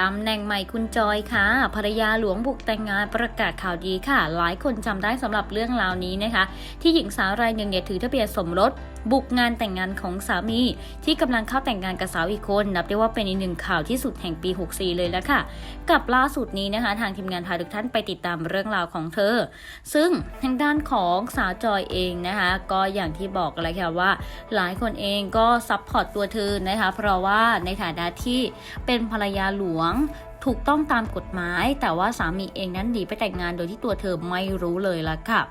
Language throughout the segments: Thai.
ตำแหน่งใหม่คุณจอยค่ะ ภรรยาหลวงบุกแต่งงานประกาศข่าวดีค่ะ หลายคนจำได้สำหรับเรื่องราวนี้นะคะ ที่หญิงสาวรายหนึ่งเนี่ยถือทะเบียนสมรสบุกงานแต่งงานของสามี ที่กำลังเข้าแต่งงานกับสาวอีกคน นับได้ว่าเป็นอีกหนึ่งข่าวที่สุดแห่งปี 64 เลยแล้วค่ะ กับล่าสุดนี้นะคะ ทางทีมงานพาทุกท่านไปติดตามเรื่องราวของเธอ ซึ่งทางด้านของสาวจอยเองนะคะ ก็อย่างที่บอกเลยค่ะว่า หลายคนเองก็ซัพพอร์ตตัวเธอนะคะ เพราะว่าในฐานะที่เป็นภรรยาหลวงถูกต้องตามกฎหมาย แต่ว่าสามีเองนั้นหนีไปแต่งงานโดยที่ตัวเธอไม่รู้เลยละค่ะ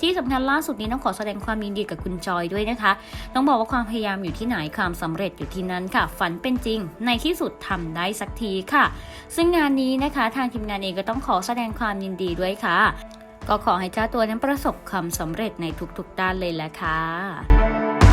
ที่สำคัญล่าสุดนี้ต้องขอแสดงความยินดีกับคุณจอยด้วยนะคะ ต้องบอกว่าความพยายามอยู่ที่ไหนความสำเร็จอยู่ที่นั้นค่ะ ฝันเป็นจริง ในที่สุดทำได้สักทีค่ะ ซึ่งงานนี้นะคะทางทีมงานเองก็ต้องขอแสดงความยินดีด้วยค่ะ ก็ขอให้เจ้าตัวนั้นประสบความสำเร็จในทุกๆด้านเลยแหละค่ะ